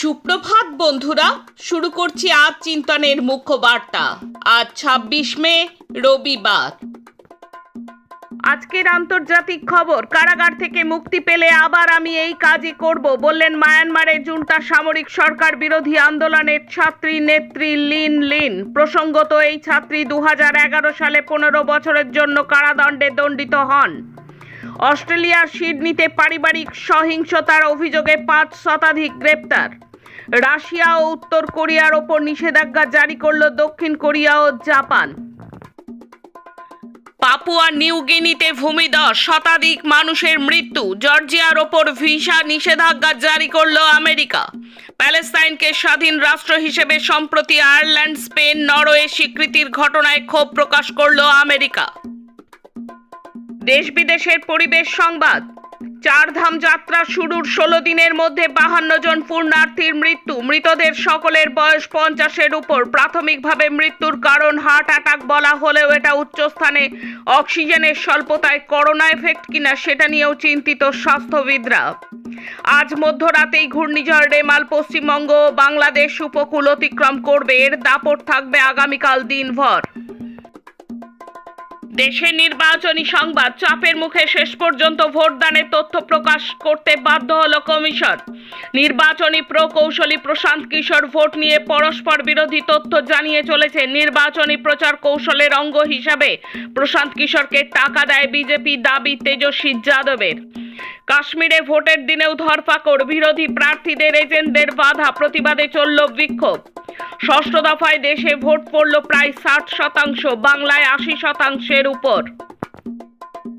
সুপ্রভাত বন্ধুরা, শুরু করছি আজ চিন্তনের মুখ্য বার্তা। আজ ছাব্বিশ মে, রবিবার। আজকের আন্তর্জাতিক খবর, কারাগার থেকে মুক্তি পেলে আবার আমি এই কাজই করব, বললেন মায়ানমারের জুন্টা সামরিক সরকার বিরোধী আন্দোলনের ছাত্রী নেত্রী লিন লিন। প্রসঙ্গত এই ছাত্রী দু হাজার এগারো সালে পনেরো বছরের জন্য কারাদণ্ডে দণ্ডিত হন। অস্ট্রেলিয়ার সিডনিতে পারিবারিক সহিংসতার অভিযোগে পাঁচ শতাধিক গ্রেপ্তার। রাশিয়া ও উত্তর কোরিয়ার ওপর নিষেধাজ্ঞা জারি করল দক্ষিণ কোরিয়া ও জাপান। পাপুয়া নিউ গিনিতে ভূমিধস শতাধিক মানুষের মৃত্যু। জর্জিয়ার ওপর ভিসা নিষেধাজ্ঞা জারি করল আমেরিকা। প্যালেস্তাইনকে স্বাধীন রাষ্ট্র হিসেবে সম্প্রতি আয়ারল্যান্ড, স্পেন, নরওয়ে স্বীকৃতির ঘটনায় ক্ষোভ প্রকাশ করল আমেরিকা। দেশ বিদেশের পরিবেশ সংবাদ। চারধাম যাত্রা শুরুর ষোলো দিনের মধ্যে বাহান্ন জন পূর্ণার্থীর মৃত্যু। মৃতদের সকলের বয়স পঞ্চাশের উপর। প্রাথমিকভাবে মৃত্যুর কারণ হার্ট অ্যাটাক বলা হলেও এটা উচ্চস্থানে অক্সিজেনের স্বল্পতায় করোনা এফেক্ট কিনা সেটা নিয়েও চিন্তিত স্বাস্থ্যবিদরা। আজ মধ্যরাতেই ঘূর্ণিঝড় রেমাল পশ্চিমবঙ্গ বাংলাদেশ উপকূল অতিক্রম করবে। এর দাপট থাকবে আগামীকাল দিনভর। দেশে নির্বাচনী সংবাদ চাপের মুখে শেষ পর্যন্ত ভোটদানের তথ্য প্রকাশ করতে বাধ্য হলো কমিশন। নির্বাচনী প্রকৌশলী প্রশান্ত কিশোর ভোট নিয়ে পরস্পর বিরোধী তথ্য জানিয়ে চলেছে নির্বাচনী প্রচার কৌশলের অঙ্গ হিসাবে। প্রশান্ত কিশোরকে টাকা দেয় বিজেপি দাবি তেজস্বী যাদবের। কাশ্মীরে ভোটের দিনেও ধরপাকড়, বিরোধী প্রার্থীদের এজেন্টদের বাধা, প্রতিবাদে চলল বিক্ষোভ। ষষ্ঠ দফায় দেশে ভোট পড়ল প্রায় ষাট শতাংশ বাংলায় আশি শতাংশের উপর।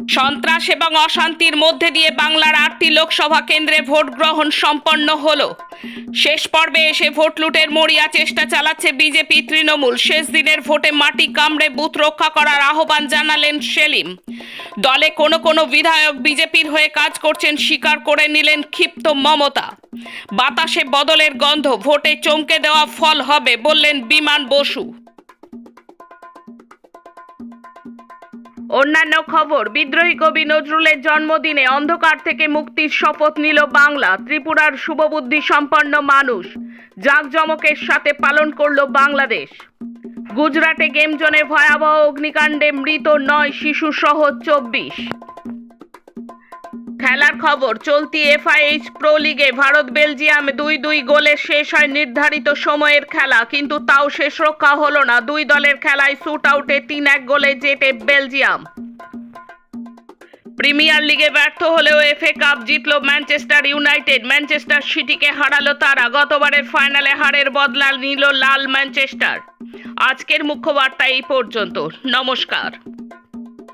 সন্ত্রাস এবং অশান্তির মধ্যে দিয়ে বাংলার আটটি লোকসভা কেন্দ্রে ভোট গ্রহণ সম্পন্ন হল। শেষ পর্বে এসে ভোট লুটের মরিয়া চেষ্টা চালাচ্ছে বিজেপি তৃণমূল। শেষ দিনের ভোটে মাটি কামড়ে বুথ রক্ষা করার আহ্বান জানালেন সেলিম। দলে কোনো কোনো বিধায়ক বিজেপির হয়ে কাজ করছেন স্বীকার করে নিলেন ক্ষিপ্ত মমতা। বাতাসে বদলের গন্ধ, ভোটে চমকে দেওয়া ফল হবে বললেন বিমান বসু। অন্যান্য খবর, বিদ্রোহী কবি নজরুলের জন্মদিনে অন্ধকার থেকে মুক্তির শপথ নিল বাংলা, ত্রিপুরার শুভবুদ্ধি সম্পন্ন মানুষ। জাঁকজমকের সাথে পালন করল বাংলাদেশ। গুজরাটে গেম জোনে ভয়াবহ অগ্নিকাণ্ডে মৃত নয় শিশু সহ চব্বিশ। খেলার খবর, চলতি এফআইএইচ প্রো লিগে ভারত বেলজিয়াম দুই দুই গোলে শেষ হয় নির্ধারিত সময়ের খেলা, কিন্তু তাও শেষ রক্ষা হলো না। দুই দলের খেলায় শুট আউটে তিন এক গোলে জেতে বেলজিয়াম। প্রিমিয়ার লিগে ব্যর্থ হলেও এফএ কাপ জিতল ম্যানচেস্টার ইউনাইটেড। ম্যানচেস্টার সিটিকে হারালো তারা, গতবারের ফাইনালে হারের বদলা নিল লাল ম্যানচেস্টার। আজকের মুখ্য বার্তা এই পর্যন্ত। নমস্কার।